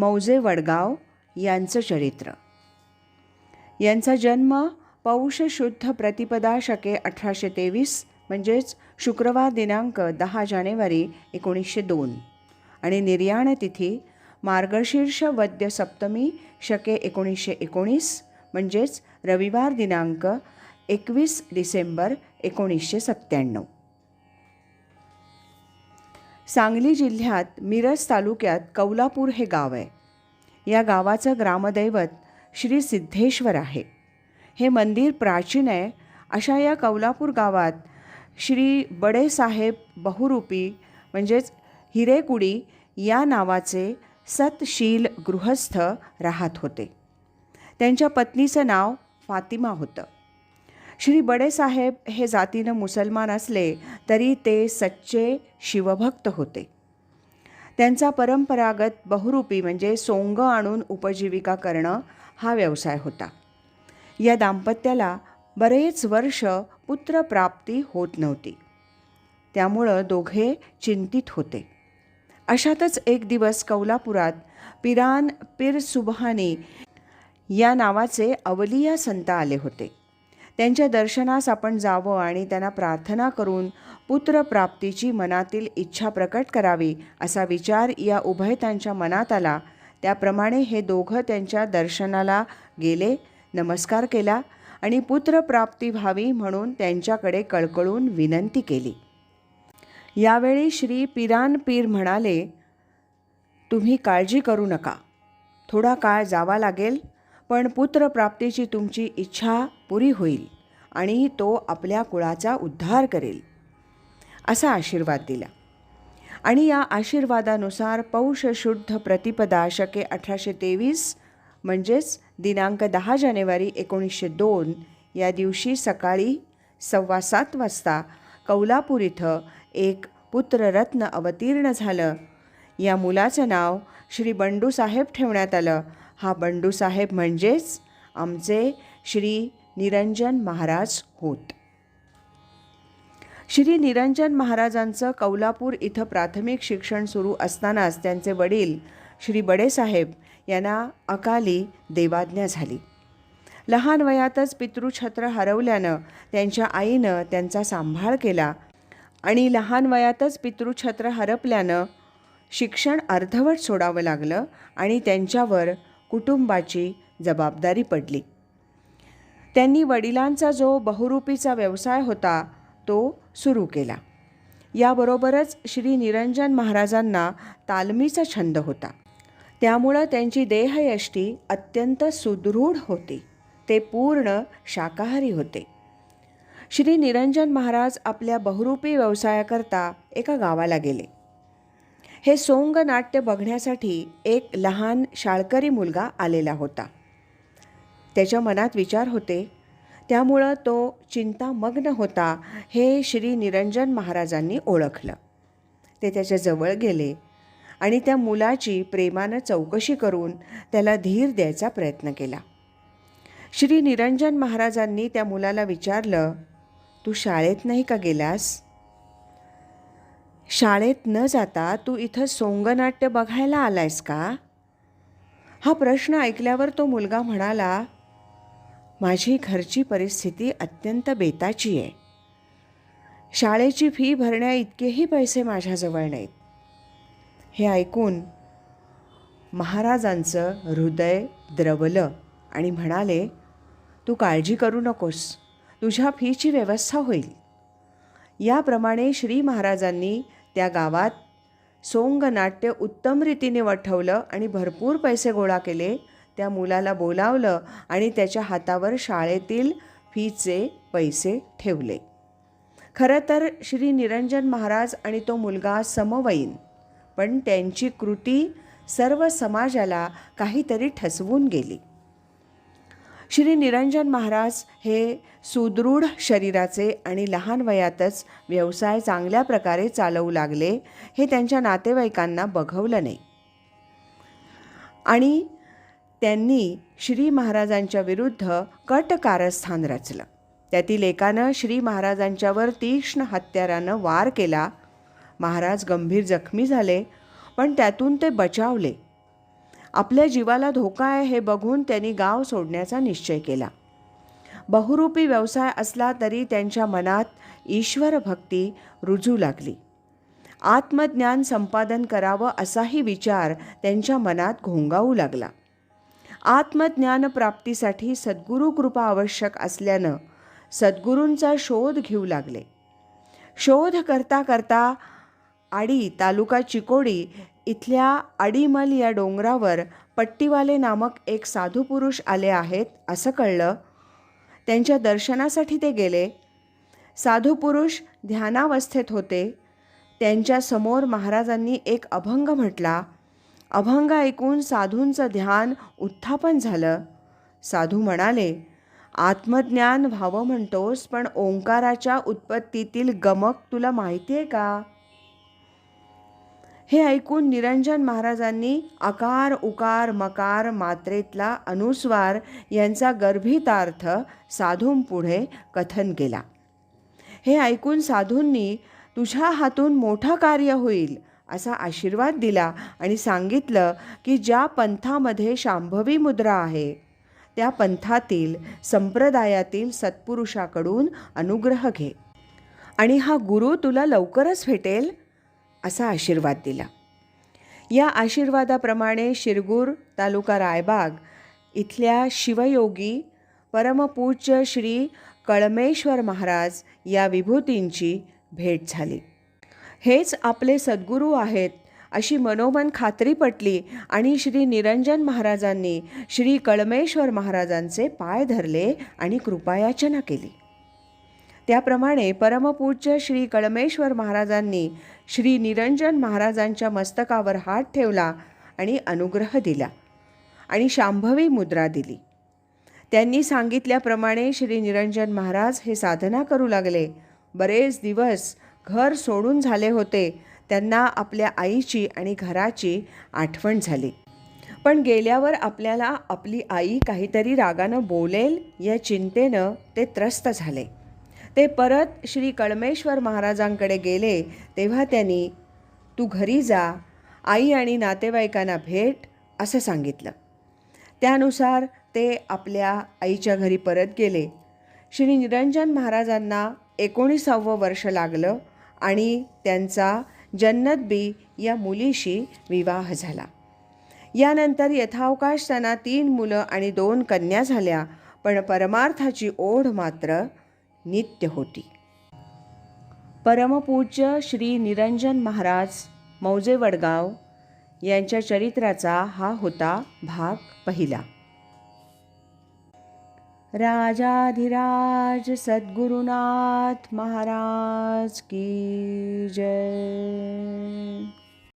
मौजे वडगाव यांचं चरित्र. यांचा जन्म पौष शुद्ध प्रतिपदा शके अठराशे तेवीस म्हणजेच शुक्रवार दिनांक दहा जानेवारी एकोणीसशे दोन. आणि निर्याण तिथी मार्गशीर्ष वद्य सप्तमी शके एकोणीसशे एकोणीस म्हणजेच रविवार दिनांक एकवीस डिसेंबर एकोणीसशे सत्त्याण्णव. सांगली जिल्ह्यात मिरज तालुक्यात कौलापूर हे गाव आहे. या गावाचं ग्रामदैवत श्री सिद्धेश्वर आहे. हे मंदिर प्राचीन आहे. अशा या कौलापूर गावात श्री बडेसाहेब बहुरूपी म्हणजेच हिरेकुडी या नावाचे सतशील गृहस्थ राहत होते. त्यांच्या पत्नीचं नाव फातिमा होतं. श्री बडेसाहेब हे जातीनं मुसलमान असले तरी ते सच्चे शिवभक्त होते. त्यांचा परंपरागत बहुरूपी म्हणजे सोंग आणून उपजीविका करणं हा व्यवसाय होता. या दाम्पत्याला बरेच वर्ष पुत्रप्राप्ती होत नव्हती. त्यामुळं दोघे चिंतित होते. अशातच एक दिवस कौलापुरात पिरान पीर सुबहानी या नावाचे अवलिया संत आले होते. त्यांच्या दर्शनास आपण जावं आणि त्यांना प्रार्थना करून पुत्रप्राप्तीची मनातील इच्छा प्रकट करावी असा विचार या उभयतांच्या मनात आला. त्याप्रमाणे हे दोघं त्यांच्या दर्शनाला गेले नमस्कार केला आणि पुत्रप्राप्ती व्हावी म्हणून त्यांच्याकडे कळकळून विनंती केली. यावेळी श्री पिरान पीर म्हणाले तुम्ही काळजी करू नका. थोडा काळ जावा लागेल. पण पुत्रप्राप्तीची तुमची इच्छा पुरी होईल आणि तो आपल्या कुळाचा उद्धार करेल. असा आशीर्वाद दिला. आणि या आशीर्वादानुसार पौष शुद्ध प्रतिपदा शके अठराशे तेवीस म्हणजेच दिनांक दहा जानेवारी एकोणीसशे दोन या दिवशी सकाळी सव्वा सात वाजता कौलापूर इथं एक पुत्ररत्न अवतीर्ण झालं. या मुलाचं नाव श्री बंडूसाहेब ठेवण्यात आलं. हा बंडूसाहेब म्हणजेच आमचे श्री निरंजन महाराज होत. श्री निरंजन महाराजांचं कौलापूर इथं प्राथमिक शिक्षण सुरू असतानाच त्यांचे वडील श्री बडेसाहेब यांना अकाली देवाज्ञा झाली. लहान वयातच पितृछत्र हरवल्यानं त्यांच्या आईनं त्यांचा सांभाळ केला आणि लहान वयातच पितृछत्र हरपल्यानं शिक्षण अर्धवट सोडावं लागलं आणि त्यांच्यावर कुटुंबाची जबाबदारी पडली. त्यांनी वडिलांचा जो बहुरूपीचा व्यवसाय होता तो सुरू केला. याबरोबरच श्री निरंजन महाराजांना तालमीचा छंद होता. त्यामुळं त्यांची देहयष्टी अत्यंत सुदृढ होती. ते पूर्ण शाकाहारी होते. श्री निरंजन महाराज आपल्या बहुरूपी व्यवसायाकरता एका गावाला गेले. हे सोंग नाट्य बघण्यासाठी एक लहान शाळकरी मुलगा आलेला होता. त्याच्या मनात विचार होते त्यामुळं तो चिंतामग्न होता हे श्री निरंजन महाराजांनी ओळखलं. ते त्याच्याजवळ गेले आणि त्या मुलाची प्रेमानं चौकशी करून त्याला धीर द्यायचा प्रयत्न केला. श्री निरंजन महाराजांनी त्या मुलाला विचारलं तू शाळेत नाही का गेलास? शाळेत न जाता तू इथं सोंगनाट्य बघायला आलायस का? हा प्रश्न ऐकल्यावर तो मुलगा म्हणाला माझी घरची परिस्थिती अत्यंत बेताची आहे. शाळेची फी भरण्या इतकेही पैसे माझ्याजवळ नाहीत. हे ऐकून महाराजांचं हृदय द्रवलं आणि म्हणाले तू काळजी करू नकोस. तुझ्या फीची व्यवस्था होईल. याप्रमाणे श्री महाराजांनी त्या गावात सोंग नाट्य उत्तम रीतीने वठवलं आणि भरपूर पैसे गोळा केले. त्या मुलाला बोलावलं आणि त्याच्या हातावर शाळेतील फीचे पैसे ठेवले. खरं तर श्री निरंजन महाराज आणि तो मुलगा समवयीन पण त्यांची कृती सर्व समाजाला काहीतरी ठसवून गेली. श्री निरंजन महाराज हे सुदृढ शरीराचे आणि लहान वयातच व्यवसाय चांगल्या प्रकारे चालवू लागले हे त्यांच्या नातेवाईकांना बघवलं नाही. आणि त्यांनी श्री महाराजांच्या विरुद्ध कट कारस्थान रचलं. त्यातील एकानं श्री महाराजांच्यावर तीक्ष्ण हत्यारानं वार केला. महाराज गंभीर जखमी झाले पण त्यातून ते बचावले. आपल्या जीवाला धोका आहे हे बघून त्यांनी गाव सोडण्याचा निश्चय केला. बहुरूपी व्यवसाय असला तरी त्यांच्या मनात ईश्वर भक्ती रुजू लागली. आत्मज्ञान संपादन करावं असाही विचार त्यांच्या मनात घोंगावू लागला. आत्मज्ञान प्राप्तीसाठी सद्गुरू कृपा आवश्यक असल्यानं सद्गुरूंचा शोध घेऊ लागले. शोध करता करता आडी तालुका चिकोडी इथल्या अडीमल या डोंगरावर पट्टीवाले नामक एक साधू पुरुष आले आहेत असं कळलं. त्यांच्या दर्शनासाठी ते गेले. साधू पुरुष ध्यानावस्थेत होते. त्यांच्यासमोर महाराजांनी एक अभंग म्हटला. अभंग ऐकून साधूंचं ध्यान उत्थापन झालं. साधू म्हणाले आत्मज्ञान व्हावं म्हणतोस पण ओंकाराच्या उत्पत्तीतील गमक तुला माहिती आहे का? हे ऐकून निरंजन महाराजांनी आकार उकार मकार मात्रेतला अनुस्वार यांचा गर्भितार्थ साधूंपुढे कथन केला. हे ऐकून साधूंनी तुझ्या हातून मोठं कार्य होईल असा आशीर्वाद दिला आणि सांगितलं की ज्या पंथामध्ये शांभवी मुद्रा आहे त्या पंथातील संप्रदायातील सत्पुरुषाकडून अनुग्रह घे. आणि हा गुरु तुला लवकरच भेटेल? असा आशीर्वाद दिला. या आशीर्वादाप्रमाणे शिरगूर तालुका रायबाग इथल्या शिवयोगी परमपूज्य श्री कळमेश्वर महाराज या विभूतींची भेट झाली. हेच आपले सद्गुरू आहेत अशी मनोमन खात्री पटली आणि श्री निरंजन महाराजांनी श्री कळमेश्वर महाराजांचे पाय धरले आणि कृपायाचना केली. त्याप्रमाणे परमपूज्य श्री कळमेश्वर महाराजांनी श्री निरंजन महाराजांच्या मस्तकावर हात ठेवला आणि अनुग्रह दिला आणि शांभवी मुद्रा दिली. त्यांनी सांगितल्याप्रमाणे श्री निरंजन महाराज हे साधना करू लागले. बरेच दिवस घर सोडून झाले होते. त्यांना आपल्या आईची आणि घराची आठवण झाली. पण गेल्यावर आपल्याला आपली आई काहीतरी रागानं बोलेल या चिंतेनं ते त्रस्त झाले. ते परत श्री कळमेश्वर महाराजांकडे गेले तेव्हा त्यांनी तू घरी जा आई आणि नातेवाईकांना भेट असं सांगितलं. त्यानुसार ते आपल्या आईच्या घरी परत गेले. श्री निरंजन महाराजांना एकोणीसावं वर्ष लागलं आणि त्यांचा जन्नत बी या मुलीशी विवाह झाला. यानंतर यथावकाश त्यांना तीन मुलं आणि दोन कन्या झाल्या पण परमार्थाची ओढ मात्र नित्य होती. परमपूज्य श्री निरंजन महाराज मौजे वडगाव यांच्या चरित्राचा हा होता भाग पहिला. राजाधिराज सद्गुरुनाथ महाराज की जय.